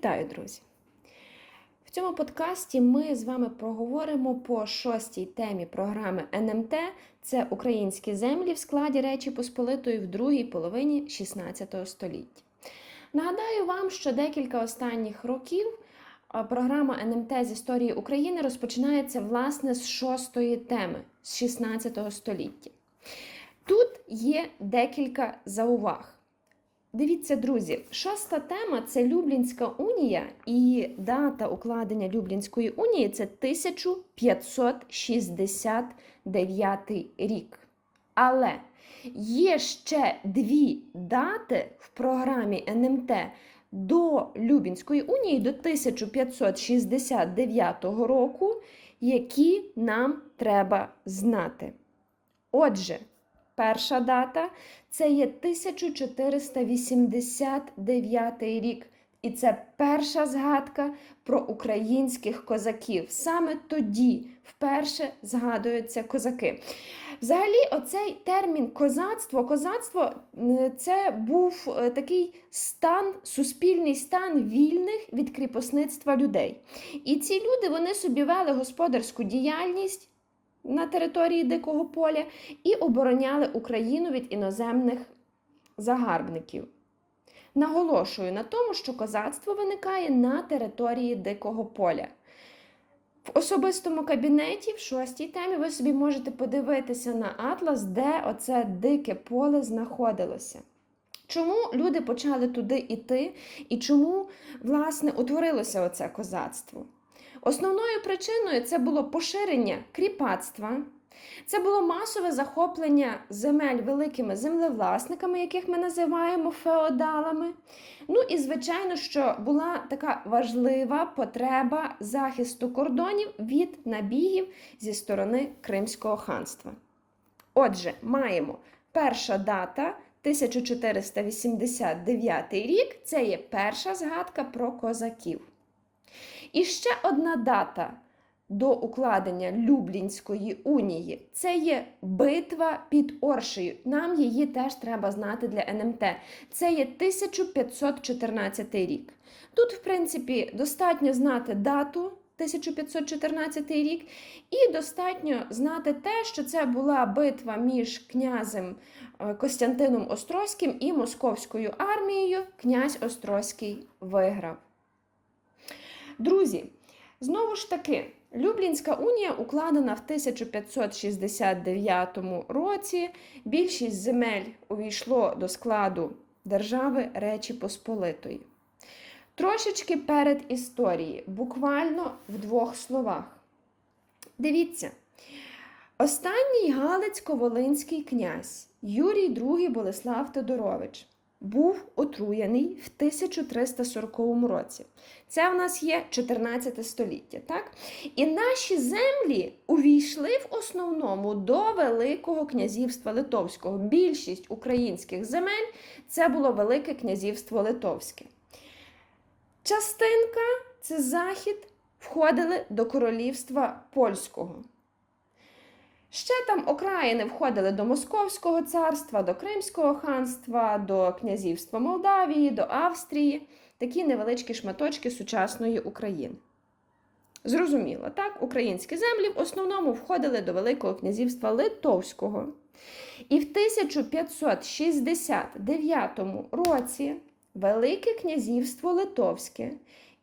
Вітаю, друзі! В цьому подкасті ми з вами проговоримо по шостій темі програми НМТ це українські землі в складі Речі Посполитої в другій половині 16 століття. Нагадаю вам, що декілька останніх років програма НМТ з історії України розпочинається власне з шостої теми з 16 століття. Тут є декілька зауваг. Дивіться, друзі, шоста тема це Люблінська унія, і дата укладення Люблінської унії це 1569 рік. Але є ще дві дати в програмі НМТ до Люблінської унії до 1569 року, які нам треба знати. Отже, Перша дата це є 1489 рік. І це перша згадка про українських козаків. Саме тоді вперше згадуються козаки. Взагалі, оцей термін козацтво, козацтво це був е, такий стан, суспільний стан вільних від кріпосництва людей. І ці люди вони собі вели господарську діяльність на території Дикого поля і обороняли Україну від іноземних загарбників. Наголошую на тому, що козацтво виникає на території Дикого поля. В особистому кабінеті, в шостій темі, ви собі можете подивитися на атлас, де оце дике поле знаходилося. Чому люди почали туди йти і чому, власне, утворилося оце козацтво? Основною причиною це було поширення кріпацтва, це було масове захоплення земель великими землевласниками, яких ми називаємо феодалами. Ну і, звичайно, що була така важлива потреба захисту кордонів від набігів зі сторони Кримського ханства. Отже, маємо перша дата. 1489 рік це є перша згадка про козаків. І ще одна дата до укладення Люблінської унії це є битва під Оршею. Нам її теж треба знати для НМТ. Це є 1514 рік. Тут, в принципі, достатньо знати дату. 1514 рік, і достатньо знати те, що це була битва між князем е, Костянтином Острозьким і Московською армією. Князь Острозький виграв. Друзі, знову ж таки, Люблінська унія укладена в 1569 році. Більшість земель увійшло до складу держави Речі Посполитої. Трошечки перед історією, буквально в двох словах. Дивіться, останній Галицько-Волинський князь Юрій II Болеслав Тодорович був отруєний в 1340 році. Це в нас є 14 століття. так? І наші землі увійшли в основному до Великого князівства Литовського. Більшість українських земель це було Велике князівство Литовське. Частинка це захід, входили до королівства польського. Ще там окраїни входили до Московського царства, до Кримського ханства, до князівства Молдавії, до Австрії, такі невеличкі шматочки сучасної України. Зрозуміло, так, українські землі в основному входили до Великого князівства Литовського. І в 1569 році Велике князівство Литовське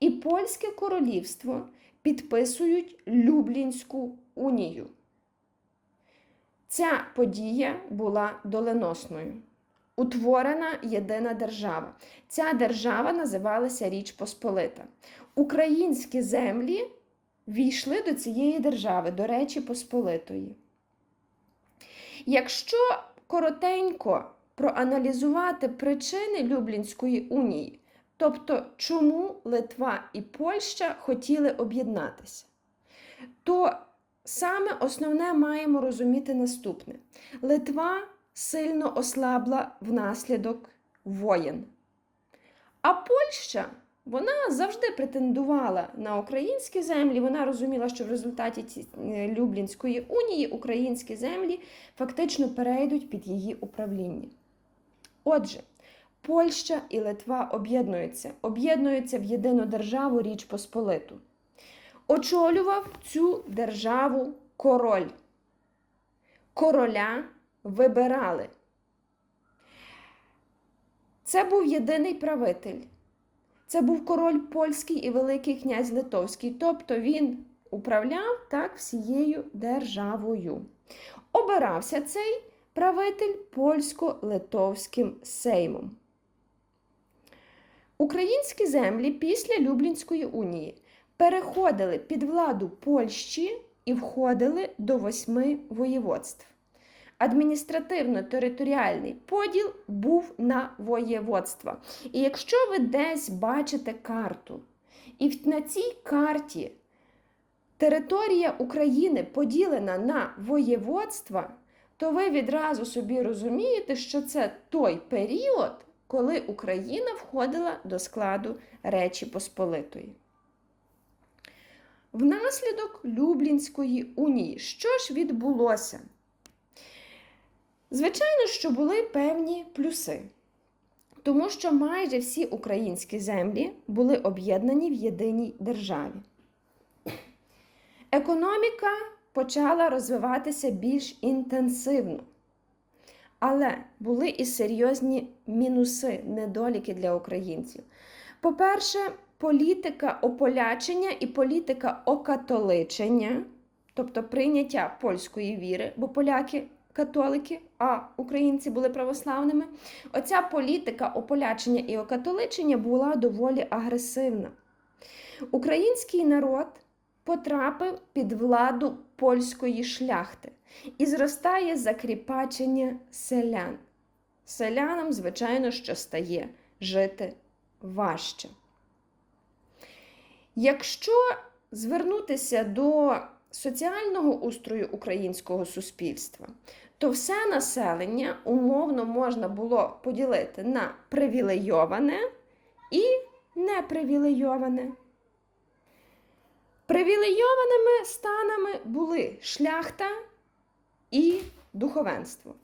і Польське королівство підписують Люблінську унію. Ця подія була доленосною. Утворена єдина держава. Ця держава називалася Річ Посполита. Українські землі війшли до цієї держави, до Речі Посполитої. Якщо коротенько проаналізувати причини Люблінської унії, тобто чому Литва і Польща хотіли об'єднатися, то Саме основне маємо розуміти наступне: Литва сильно ослабла внаслідок воєн. А Польща вона завжди претендувала на українські землі. Вона розуміла, що в результаті е, Люблінської унії українські землі фактично перейдуть під її управління. Отже, Польща і Литва об'єднуються, об'єднуються в єдину державу Річ Посполиту. Очолював цю державу король. Короля вибирали. Це був єдиний правитель. Це був король польський і Великий князь Литовський. Тобто він управляв так всією державою. Обирався цей правитель польсько-литовським сеймом. Українські землі після Люблінської унії переходили під владу Польщі і входили до восьми воєводств. Адміністративно-територіальний поділ був на воєводства. І якщо ви десь бачите карту, і на цій карті територія України поділена на воєводства, то ви відразу собі розумієте, що це той період, коли Україна входила до складу Речі Посполитої. Внаслідок Люблінської унії, що ж відбулося? Звичайно, що були певні плюси, тому що майже всі українські землі були об'єднані в єдиній державі. Економіка почала розвиватися більш інтенсивно. Але були і серйозні мінуси, недоліки для українців. По-перше, політика ополячення і політика окатоличення, тобто прийняття польської віри, бо поляки католики, а українці були православними. Оця політика ополячення і окатоличення була доволі агресивна. Український народ потрапив під владу польської шляхти і зростає закріпачення селян. Селянам, звичайно, що стає жити важче. Якщо звернутися до соціального устрою українського суспільства, то все населення умовно можна було поділити на привілейоване і непривілейоване. Привілейованими станами були шляхта і духовенство.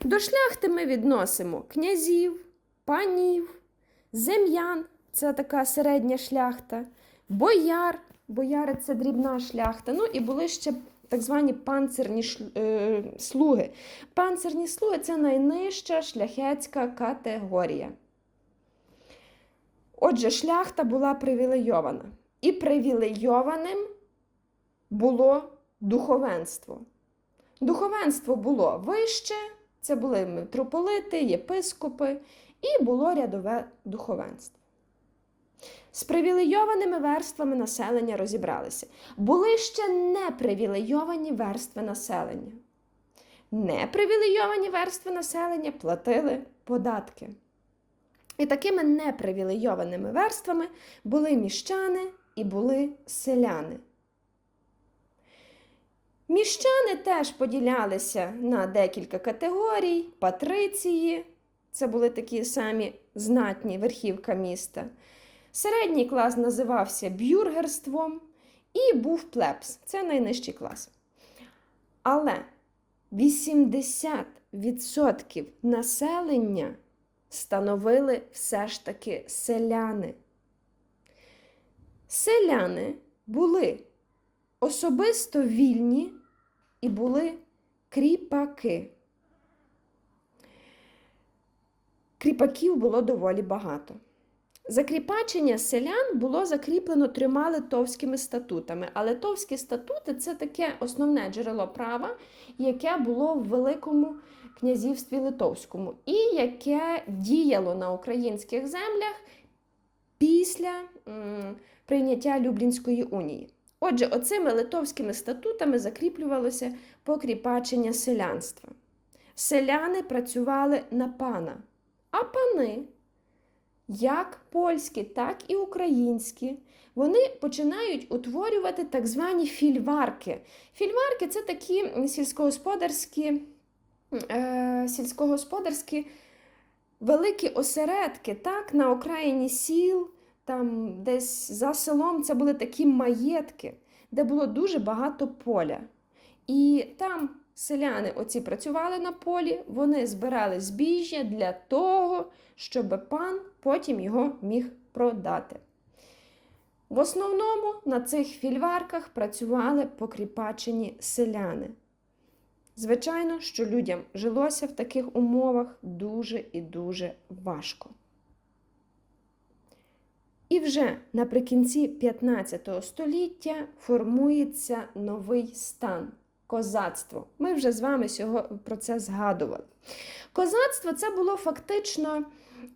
До шляхти ми відносимо князів, панів, зем'ян це така середня шляхта, бояр, бояри це дрібна шляхта. Ну і були ще так звані панцирні е, слуги. Панцирні слуги це найнижча шляхетська категорія. Отже, шляхта була привілейована. І привілейованим було духовенство. Духовенство було вище, це були митрополити, єпископи, і було рядове духовенство. З привілейованими верствами населення розібралися. Були ще непривілейовані верстви населення. Непривілейовані верстви населення платили податки. І такими непривілейованими верствами були міщани і були селяни. Міщани теж поділялися на декілька категорій: патриції, це були такі самі знатні верхівка міста. Середній клас називався бюргерством і був плебс, це найнижчий клас. Але 80% населення становили все ж таки селяни. Селяни були особисто вільні і були кріпаки. Кріпаків було доволі багато. Закріпачення селян було закріплено трьома литовськими статутами. А литовські статути це таке основне джерело права, яке було в Великому князівстві Литовському, і яке діяло на українських землях після м, прийняття Люблінської унії. Отже, оцими литовськими статутами закріплювалося покріпачення селянства. Селяни працювали на пана, а пани як польські, так і українські, вони починають утворювати так звані фільварки. Фільварки це такі сільськогосподарські, е, сільськогосподарські великі осередки, так, на окраїні сіл, там десь за селом це були такі маєтки, де було дуже багато поля. І там селяни оці працювали на полі, вони збирали збіжжя для того, щоб пан потім його міг продати. В основному на цих фільварках працювали покріпачені селяни. Звичайно, що людям жилося в таких умовах дуже і дуже важко. І вже наприкінці 15 століття формується новий стан козацтво. Ми вже з вами сього, про це згадували. Козацтво це було фактично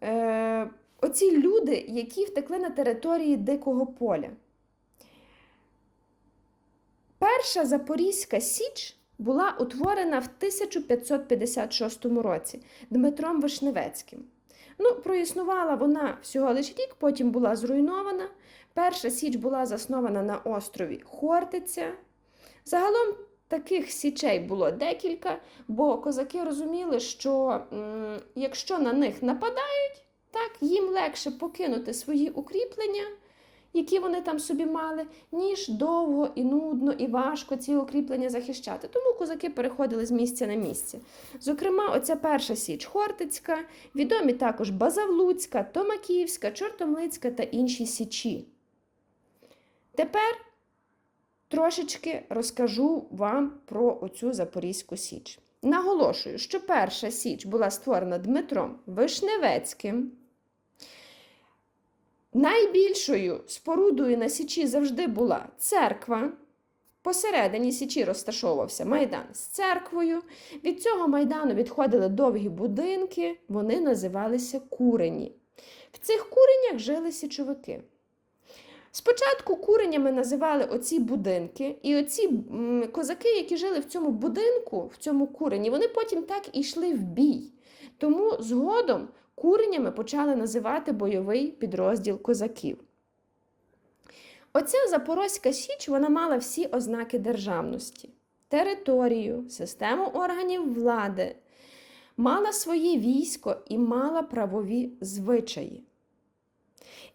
е, оці люди, які втекли на території Дикого поля. Перша Запорізька Січ була утворена в 1556 році Дмитром Вишневецьким. Ну, проіснувала вона всього лише рік, потім була зруйнована. Перша Січ була заснована на острові Хортиця. Загалом таких січей було декілька, бо козаки розуміли, що якщо на них нападають, так, їм легше покинути свої укріплення, які вони там собі мали, ніж довго і нудно і важко ці укріплення захищати. Тому козаки переходили з місця на місце. Зокрема, оця перша січ Хортицька, відомі також Базавлуцька, Томаківська, Чортомлицька та інші січі. Тепер трошечки розкажу вам про оцю Запорізьку Січ. Наголошую, що перша Січ була створена Дмитром Вишневецьким. Найбільшою спорудою на Січі завжди була церква. Посередині Січі розташовувався майдан з церквою. Від цього майдану відходили довгі будинки, вони називалися курені. В цих куренях жили січовики. Спочатку куренями називали оці будинки, і оці козаки, які жили в цьому будинку, в цьому курені, вони потім так і йшли в бій. Тому згодом куренями почали називати бойовий підрозділ козаків. Оця Запорозька Січ вона мала всі ознаки державності: територію, систему органів влади, мала своє військо і мала правові звичаї.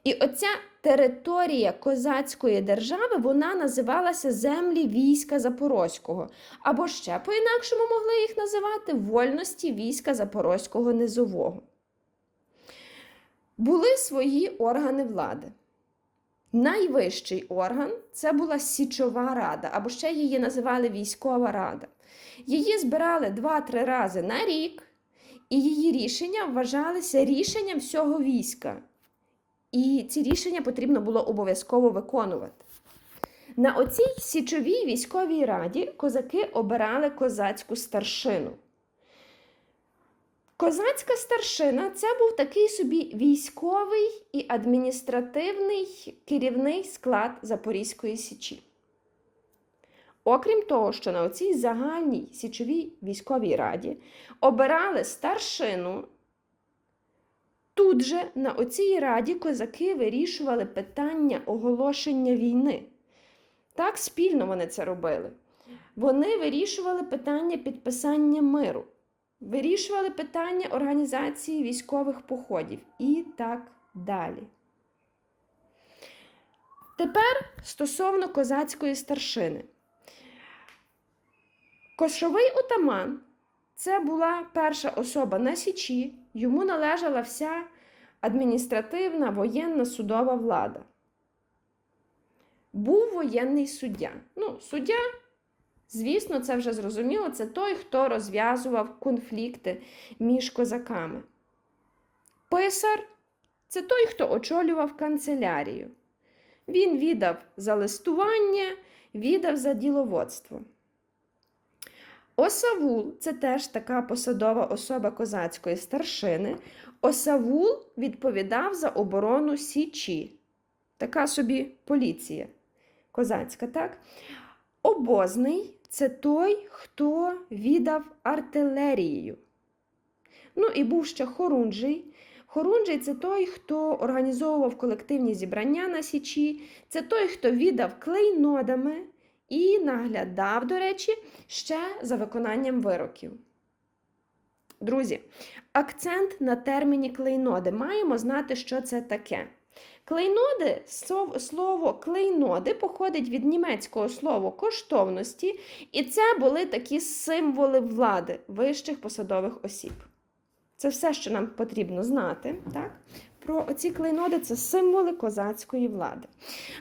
І оця територія козацької держави вона називалася землі війська Запорозького, або ще по-інакшому могли їх називати вольності війська Запорозького низового. Були свої органи влади. Найвищий орган це була Січова рада, або ще її називали військова рада. Її збирали 2-3 рази на рік, і її рішення вважалися рішенням всього війська. І ці рішення потрібно було обов'язково виконувати. На оцій січовій військовій раді козаки обирали козацьку старшину. Козацька старшина це був такий собі військовий і адміністративний керівний склад Запорізької Січі. Окрім того, що на оцій загальній січовій військовій раді обирали старшину, тут же на оцій раді козаки вирішували питання оголошення війни. Так спільно вони це робили. Вони вирішували питання підписання миру вирішували питання організації військових походів і так далі. Тепер стосовно козацької старшини. Кошовий отаман це була перша особа на Січі, йому належала вся адміністративна воєнна судова влада. Був воєнний суддя. Ну, суддя Звісно, це вже зрозуміло, це той, хто розв'язував конфлікти між козаками. Писар це той, хто очолював канцелярію. Він віддав за листування, віддав за діловодство. Осавул це теж така посадова особа козацької старшини. Осавул відповідав за оборону Січі. Така собі поліція козацька, так? Обозний це той, хто віддав артилерією. Ну і був ще Хорунжий. Хорунжий це той, хто організовував колективні зібрання на Січі, це той, хто віддав клейнодами і наглядав, до речі, ще за виконанням вироків. Друзі, акцент на терміні клейноди. Маємо знати, що це таке. Клейноди, слово клейноди походить від німецького слова коштовності, і це були такі символи влади вищих посадових осіб. Це все, що нам потрібно знати. Так? Про оці клейноди це символи козацької влади.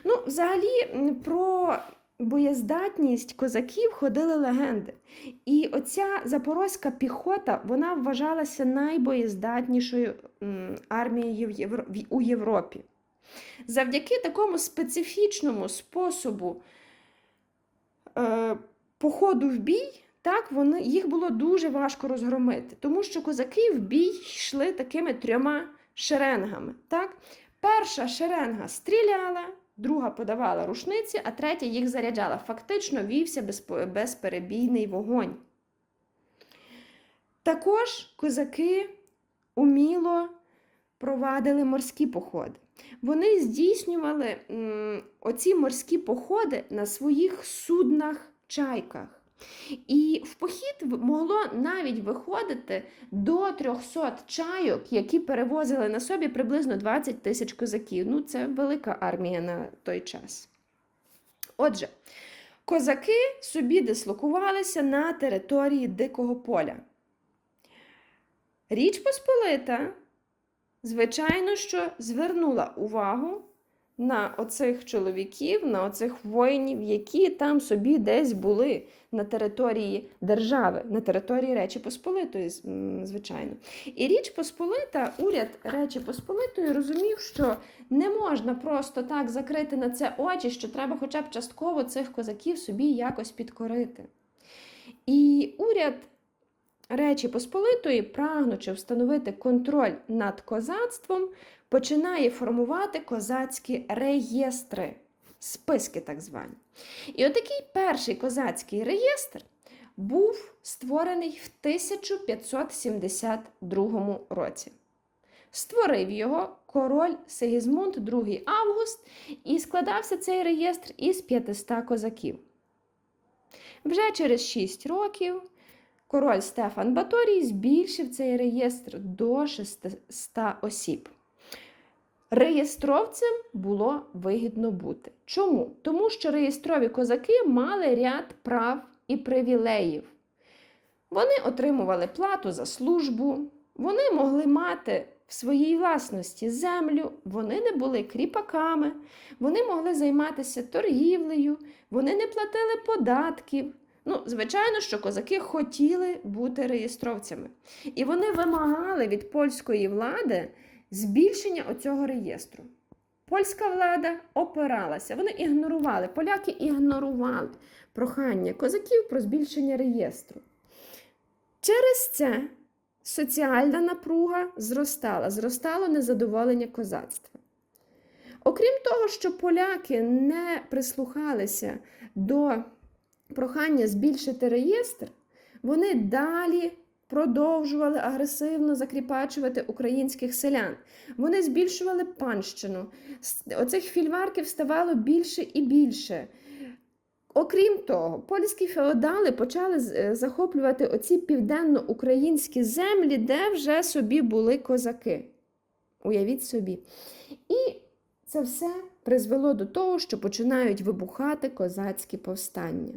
Ну, взагалі, про боєздатність козаків ходили легенди. І оця запорозька піхота вона вважалася найбоєздатнішою армією у Європі. Завдяки такому специфічному способу е, походу в бій, так, вони, їх було дуже важко розгромити, тому що козаки в бій йшли такими трьома шеренгами. Так? Перша шеренга стріляла, друга подавала рушниці, а третя їх заряджала. Фактично вівся безперебійний вогонь. Також козаки уміло провадили морські походи. Вони здійснювали м, оці морські походи на своїх суднах чайках. І в похід могло навіть виходити до 300 чайок, які перевозили на собі приблизно 20 тисяч козаків. Ну, це велика армія на той час. Отже, козаки собі дислокувалися на території Дикого поля. Річ Посполита, звичайно, що звернула увагу на оцих чоловіків, на оцих воїнів, які там собі десь були на території держави, на території Речі Посполитої, звичайно. І Річ Посполита, уряд Речі Посполитої розумів, що не можна просто так закрити на це очі, що треба хоча б частково цих козаків собі якось підкорити. І уряд Речі Посполитої, прагнучи встановити контроль над козацтвом, починає формувати козацькі реєстри, списки так звані. І отакий перший козацький реєстр був створений в 1572 році. Створив його король Сигізмунд II Август, і складався цей реєстр із 500 козаків. Вже через 6 років король Стефан Баторій збільшив цей реєстр до 600 осіб. Реєстровцям було вигідно бути. Чому? Тому що реєстрові козаки мали ряд прав і привілеїв. Вони отримували плату за службу, вони могли мати в своїй власності землю, вони не були кріпаками, вони могли займатися торгівлею, вони не платили податків. Ну, звичайно, що козаки хотіли бути реєстровцями. І вони вимагали від польської влади збільшення оцього реєстру. Польська влада опиралася, вони ігнорували, поляки ігнорували прохання козаків про збільшення реєстру. Через це соціальна напруга зростала, зростало незадоволення козацтва. Окрім того, що поляки не прислухалися до прохання збільшити реєстр, вони далі продовжували агресивно закріпачувати українських селян. Вони збільшували панщину. Оцих фільварків ставало більше і більше. Окрім того, польські феодали почали е, захоплювати оці південно-українські землі, де вже собі були козаки. Уявіть собі. І це все призвело до того, що починають вибухати козацькі повстання.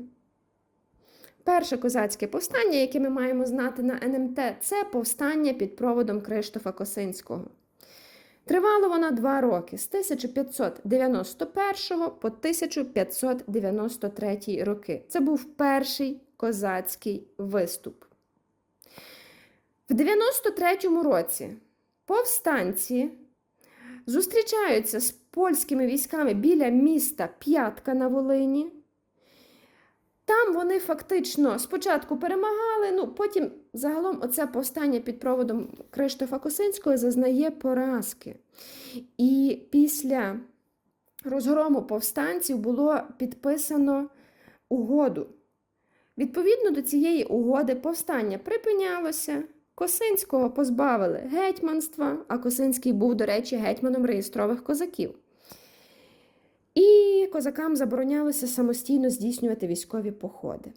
Перше козацьке повстання, яке ми маємо знати на НМТ, це повстання під проводом Криштофа Косинського. Тривало воно два роки з 1591 по 1593 роки. Це був перший козацький виступ. В 93 році повстанці зустрічаються з польськими військами біля міста П'ятка на Волині. Там вони фактично спочатку перемагали, ну потім загалом оце повстання під проводом Криштофа Косинського зазнає поразки. І після розгрому повстанців було підписано угоду. Відповідно до цієї угоди повстання припинялося. Косинського позбавили гетьманства, а Косинський був, до речі, гетьманом реєстрових козаків. І козакам заборонялося самостійно здійснювати військові походи.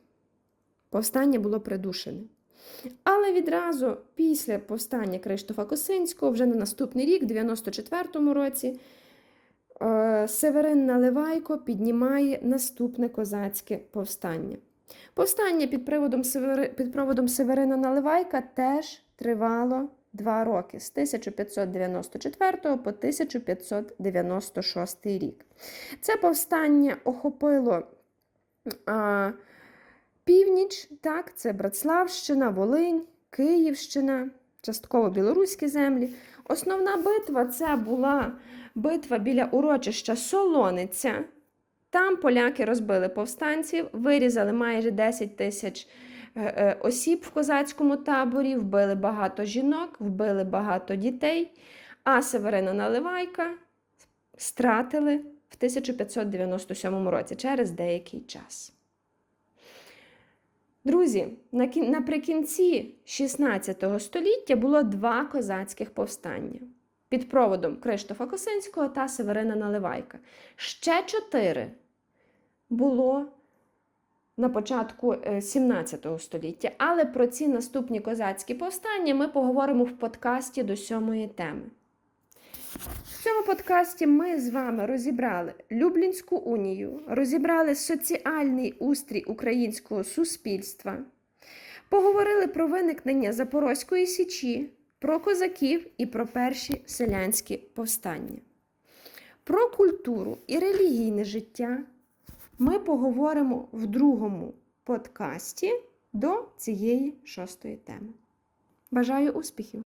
Повстання було придушене. Але відразу після повстання Криштофа Косинського, вже на наступний рік, в 94-му році, е, Северин Наливайко піднімає наступне козацьке повстання. Повстання під приводом, під проводом Северина Наливайка теж тривало два роки з 1594 по 1596 рік. Це повстання охопило а, північ, так, це Братславщина, Волинь, Київщина, частково білоруські землі. Основна битва це була битва біля урочища Солониця. Там поляки розбили повстанців, вирізали майже 10 тисяч осіб в козацькому таборі, вбили багато жінок, вбили багато дітей. А Северина Наливайка стратили в 1597 році через деякий час. Друзі, наприкінці 16 століття було два козацьких повстання під проводом Криштофа Косинського та Северина Наливайка. Ще чотири було на початку е, 17 століття. Але про ці наступні козацькі повстання ми поговоримо в подкасті до сьомої теми. В цьому подкасті ми з вами розібрали Люблінську унію, розібрали соціальний устрій українського суспільства, поговорили про виникнення Запорозької січі, про козаків і про перші селянські повстання. Про культуру і релігійне життя ми поговоримо в другому подкасті до цієї шостої теми. Бажаю успіхів!